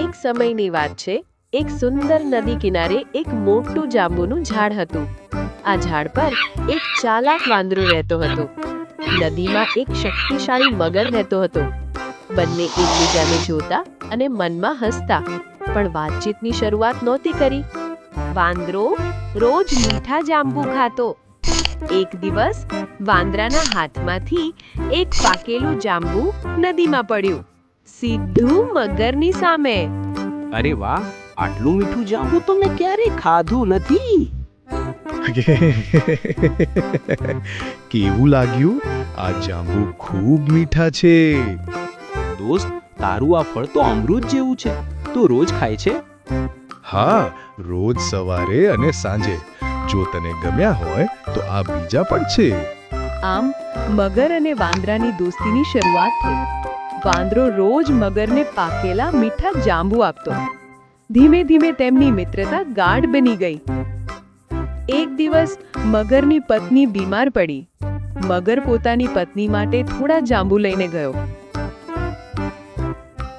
એક સમયની વાત છે, એક સુંદર નદી કિનારે એક મોટું જાંબુનું ઝાડ હતું. આ ઝાડ પર એક ચાલાક વાંદરો રહેતો હતો. નદીમાં એક શક્તિશાળી મગર રહેતો હતો. બંને એકબીજાને જોતા અને મનમાં હસતા, પણ વાતચીતની શરૂઆત નહોતી કરી. વાંદરો રોજ મીઠા જાંબુ ખાતો. એક દિવસ વાંદરાના હાથમાંથી એક પાકેલું જાંબુ નદીમાં પડ્યું. સીધું મગરની સામે. અરે વાહ આટલું મીઠું જાંબુ તો મેં ક્યારે ખાધું નથી. કેવું લાગ્યું? આ જાંબુ ખૂબ મીઠા છે. દોસ્ત તારું આ ફળ તો અમૃત જેવું છે. તું રોજ ખાય છે? હા રોજ સવારે અને સાંજે. જો તને ગમ્યા હોય તો આ બીજા પણ છે. આમ મગર અને વાંદરાની દોસ્તીની શરૂઆત થઈ. વાંદરો રોજ મગરને પાકેલા મીઠા જાંબુ આપતો. ધીમે ધીમે તેમની મિત્રતા ગાઢ બની ગઈ. એક દિવસ મગરની પત્ની બીમાર પડી. મગર પોતાની પત્ની માટે થોડા જાંબુ લઈને ગયો.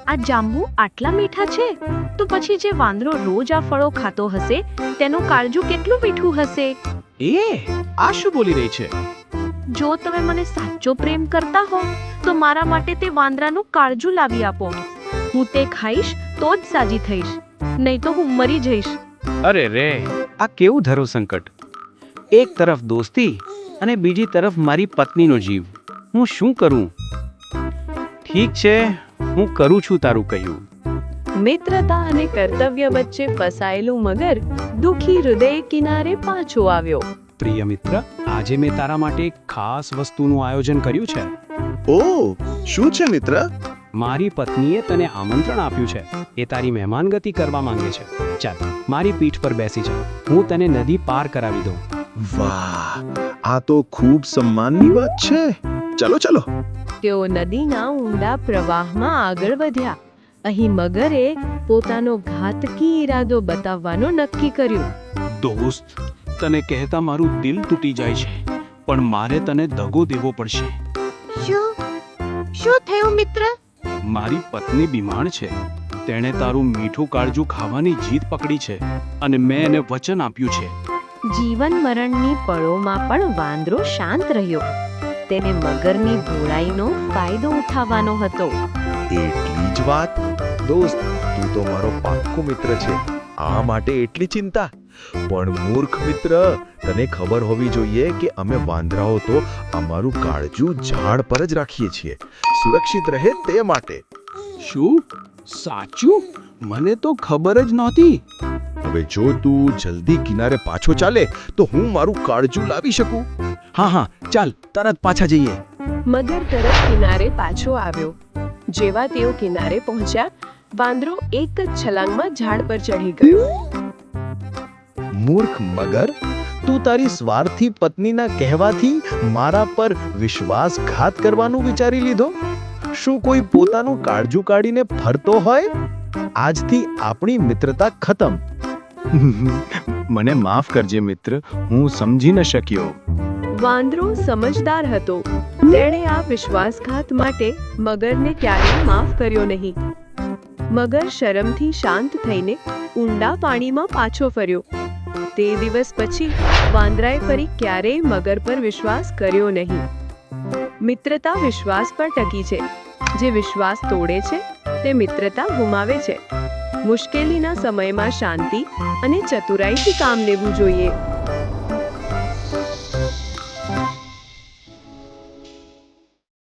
આ જાંબુ આટલા મીઠા છે? તો પછી જે વાંદરો રોજ આ ફળો ખાતો હશે તેનું કાળજું કેટલું મીઠું હશે? એ આ શું બોલી રહી છે? જો તમે મને સાચો પ્રેમ કરતા હો તો મારા માટે તે વાંદરાનું કાળજું લાવી આપો. હું તે ખાઈશ તો જ સાજી થઈશ. નહીં તો હું મરી જઈશ. અરે રે આ કેવું ધરો સંકટ? એક તરફ દોસ્તી અને બીજી તરફ મારી પત્નીનો જીવ. હું શું કરું? ઠીક છે હું કરું છું તારું કહ્યું. મિત્રતા અને કર્તવ્ય વચ્ચે ફસાયેલું મગર દુખી હૃદય કિનારે પાછો આવ્યો. પ્રિય મિત્ર આજે મેં તારા માટે એક ખાસ વસ્તુનું આયોજન કર્યું છે. ઓ શું છે મિત્ર? મારી પત્નીએ તને આમંત્રણ આપ્યું છે. એ તારી મહેમાનગતિ કરવા માંગે છે. ચાલ મારી પીઠ પર બેસી જા. હું તને નદી પાર કરાવી દઉં. વાહ આ તો ખૂબ સન્માનની વાત છે. ચલો ચલો. તેઓ નદીના ઊંડા પ્રવાહમાં આગળ વધ્યા. અહીં મગરે પોતાનો ઘાતકી ઈરાદો બતાવવાનો નક્કી કર્યું. દોસ્ત તને કહેતા મારું દિલ તૂટી જાય છે પણ મારે તને દગો દેવો પડશે. શું? શું થયું મિત્ર? મારી પત્ની બીમાર છે. તેણે તારું મીઠું કાળજું ખાવાની જીત પકડી છે અને મેં એને વચન આપ્યું છે. જીવન મરણની પળોમાં પણ વાંદરો શાંત રહ્યો. તેને મગરની ભોળાઈનો ફાયદો ઉઠાવવાનો હતો. એટલી જ વાત. દોસ્ત તું તો મારો પાક્કો મિત્ર છે. આ માટે એટલી ચિંતા. પણ મૂર્ખ મિત્ર તને ખબર હોવી જોઈએ કે અમે વાંદરાઓ તો અમારું કાળજું ઝાડ પર જ રાખીએ છીએ. સુરક્ષિત રહે તે માટે. શું? સાચું? મને તો ખબર જ નહોતી. હવે જો તું જલ્દી કિનારે પાછો ચાલે તો હું મારું કાળજું લાવી શકું? હા હા ચાલ તરત પાછા જઈએ. મગર તરત કિનારે પાછો આવ્યો. જેવા તેઓ કિનારે પહોંચ્યા વાંદરો એક જ છલાંગમાં ઝાડ પર ચઢી ગયો. મૂર્ખ મગર? તું તારી સ્વાર્થી પત્નીના કહેવાથી મારા પર વિશ્વાસઘાત કરવાનું વિચારી લીધો? શું કોઈ પોતાનું કાળજું કાઢીને ફરતો હોય? આજથી આપણી મિત્રતા ખતમ. મને માફ કરજે મિત્ર હું સમજી ન શક્યો. વાંદરો સમજદાર હતો. તેણે આ વિશ્વાસઘાત માટે મગરને ક્યારેય માફ કર્યો નહીં. મગર શરમથી શાંત થઈને ઊંડા પાણીમાં પાછો ફર્યો. તે દિવસ પછી વાંદરાએ ફરી ક્યારેય મગર પર વિશ્વાસ કર્યો નહીં. મિત્રતા વિશ્વાસ પર ટકી છે. જે વિશ્વાસ તોડે છે, તે મિત્રતા ગુમાવે છે. મુશ્કેલીના સમયમાં શાંતિ અને ચતુરાઈથી કામ લેવું જોઈએ.